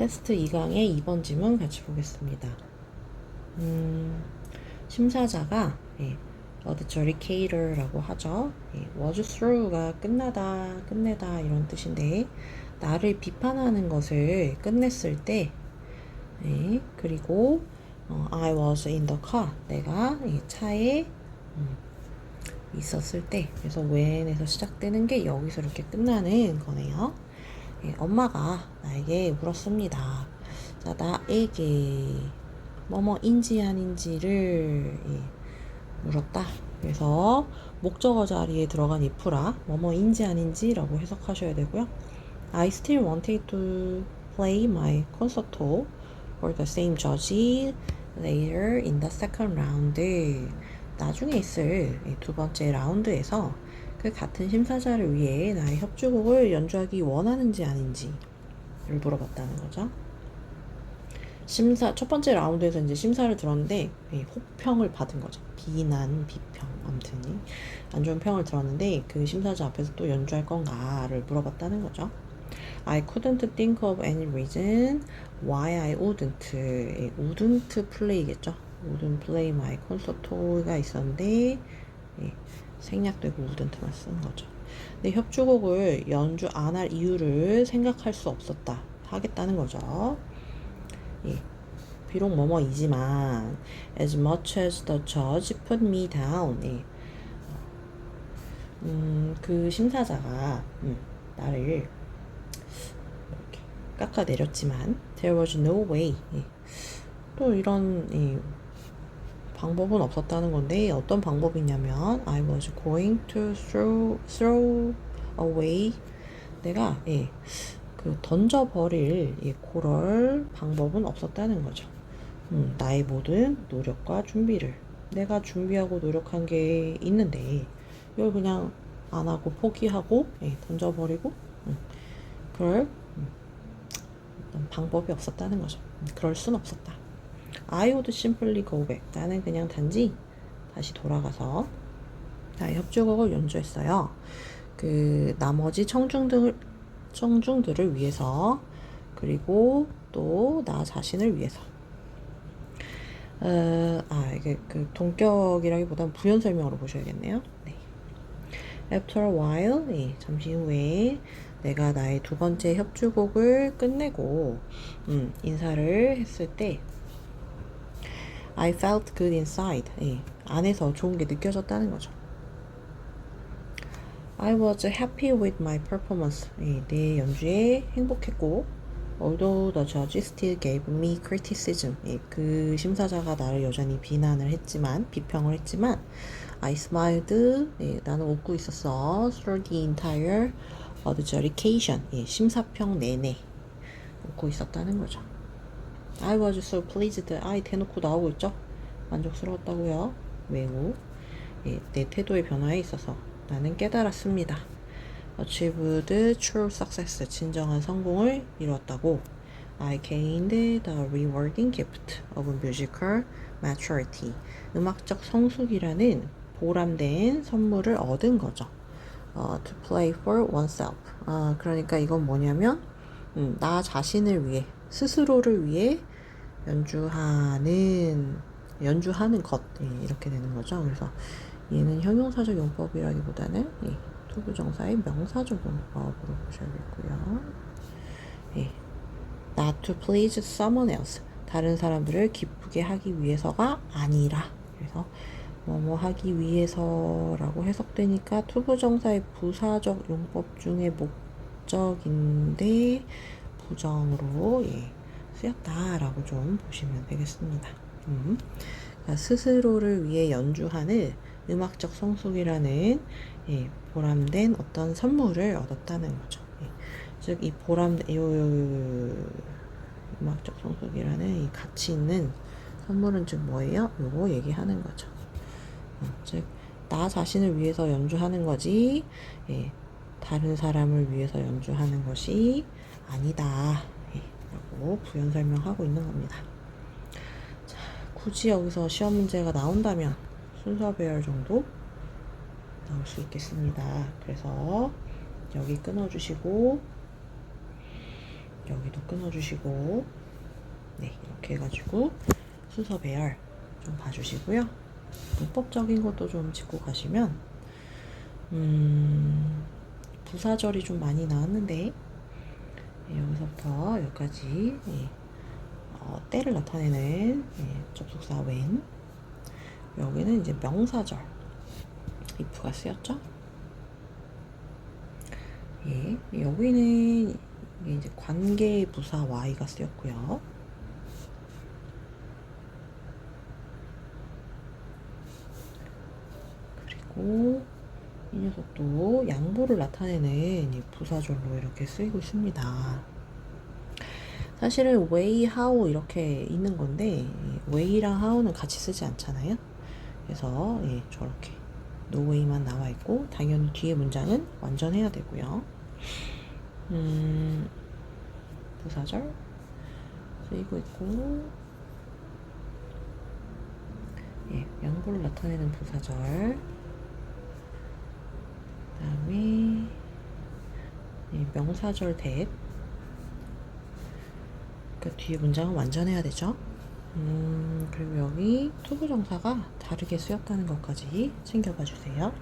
테스트 2강의 2번 지문 같이 보겠습니다. 음, 심사자가 예, adjudicator라고 하죠. 예, was through가 끝나다, 끝내다 이런 뜻인데 나를 비판하는 것을 끝냈을 때 예, 그리고 어, I was in the car 내가 이 차에 음, 있었을 때 그래서 when에서 시작되는 게 여기서 이렇게 끝나는 거네요. 예, 엄마가 나에게 물었습니다. 자, 나에게 뭐뭐인지 아닌지를 예, 물었다. 그래서 목적어 자리에 들어간 if라 뭐뭐인지 아닌지라고 해석하셔야 되고요. I still wanted to play my concerto for the same judge later in the second round. 나중에 있을 이두 번째 라운드에서 그 같은 심사자를 위해 나의 협주곡을 연주하기 원하는지 아닌지를 물어봤다는 거죠. 심사 첫 번째 라운드에서 이제 심사를 들었는데 예, 혹평을 받은 거죠. 비난, 비평, 아무튼 안 좋은 평을 들었는데 그 심사자 앞에서 또 연주할 건가를 물어봤다는 거죠. I couldn't think of any reason why I wouldn't. 예, wouldn't play겠죠. wouldn't play my concerto가 있었는데 예, 생략되고 wouldn't만 쓰는 거죠. 근데 협주곡을 연주 안 할 이유를 생각할 수 없었다. 하겠다는 거죠. 예. 비록 뭐뭐이지만 as much as the judge put me down. 예. 음, 그 심사자가 음, 나를 깎아내렸지만 there was no way. 예. 또 이런 예, 방법은 없었다는 건데 어떤 방법이냐면 I was going to throw throw away 내가 예, 그 던져버릴 예, 그럴 방법은 없었다는 거죠. 음, 나의 모든 노력과 준비를 내가 준비하고 노력한 게 있는데 이걸 그냥 안 하고 포기하고 예, 던져버리고 음, 그럴 음, 방법이 없었다는 거죠. 음, 그럴 순 없었다. I would simply go back. 나는 그냥 단지 다시 돌아가서 나의 협주곡을 연주했어요. 그 나머지 청중들 청중들을 위해서 그리고 또 나 자신을 위해서. 어, 아 이게 그 동격이라기보다는 부연 설명으로 보셔야겠네요. 네. After a while, 예, 잠시 후에 내가 나의 두 번째 협주곡을 끝내고 음, 인사를 했을 때 I felt good inside. 예, 안에서 좋은 게 느껴졌다는 거죠. I was happy with my performance. 예, 내 연주에 행복했고, although the judge still gave me criticism. 예, 그 심사자가 나를 여전히 비난을 했지만, 비평을 했지만, I smiled. 예, 나는 웃고 있었어. Through the entire adjudication. 예, 심사평 내내 웃고 있었다는 거죠. I was so pleased. I 대놓고 나오고 있죠. 만족스러웠다고요. 매우 예, 내 태도의 변화에 있어서 나는 깨달았습니다. Achieved true success. 진정한 성공을 이루었다고. I gained the rewarding gift of musical maturity. 음악적 성숙이라는 보람된 선물을 얻은 거죠. 어, to play for oneself. 아, 그러니까 이건 뭐냐면 음, 나 자신을 위해 스스로를 위해 연주하는 연주하는 것. 예, 이렇게 되는 거죠. 그래서 얘는 형용사적 용법이라기보다는 예, 투부정사의 명사적 용법으로 보셔야겠고요. 예, not to please someone else. 다른 사람들을 기쁘게 하기 위해서가 아니라. 그래서 뭐뭐 하기 위해서라고 해석되니까 투부정사의 부사적 용법 중에 목적인데 부정으로 예, 쓰였다라고 좀 보시면 되겠습니다. 음. 그러니까 스스로를 위해 연주하는 음악적 성숙이라는 예, 보람된 어떤 선물을 얻었다는 거죠. 예. 즉, 이 보람, 요, 요, 요, 음악적 성숙이라는 이 가치 있는 선물은 즉 뭐예요? 요거 얘기하는 거죠. 어, 즉, 나 자신을 위해서 연주하는 거지, 예, 다른 사람을 위해서 연주하는 것이 아니다. 예, 라고 부연 설명하고 있는 겁니다. 자, 굳이 여기서 시험 문제가 나온다면 순서 배열 정도 나올 수 있겠습니다. 그래서 여기 끊어주시고 여기 여기도 끊어주시고 네 이렇게 해가지고 순서 배열 좀 봐주시고요. 문법적인 것도 좀 짚고 가시면 음, 부사절이 좀 많이 나왔는데 예, 여기까지 예, 어, 때를 나타내는 예, 접속사 when 여기는 이제 명사절 if가 쓰였죠? 예, 여기는 이제 관계 부사 y가 쓰였고요. 그리고 이 녀석도 양보를 나타내는 이 부사절로 이렇게 쓰이고 있습니다. 사실은 way, how 이렇게 있는 건데 way랑 how는 같이 쓰지 않잖아요. 그래서 예, 저렇게 no way만 나와 있고 당연히 뒤에 문장은 완전해야 되고요. 음, 부사절 쓰이고 있고 예, 양보를 나타내는 부사절 그 다음에 예, 명사절 that 그 뒤에 문장은 완전해야 되죠. 음, 그리고 여기 투부정사가 다르게 쓰였다는 것까지 챙겨봐 주세요.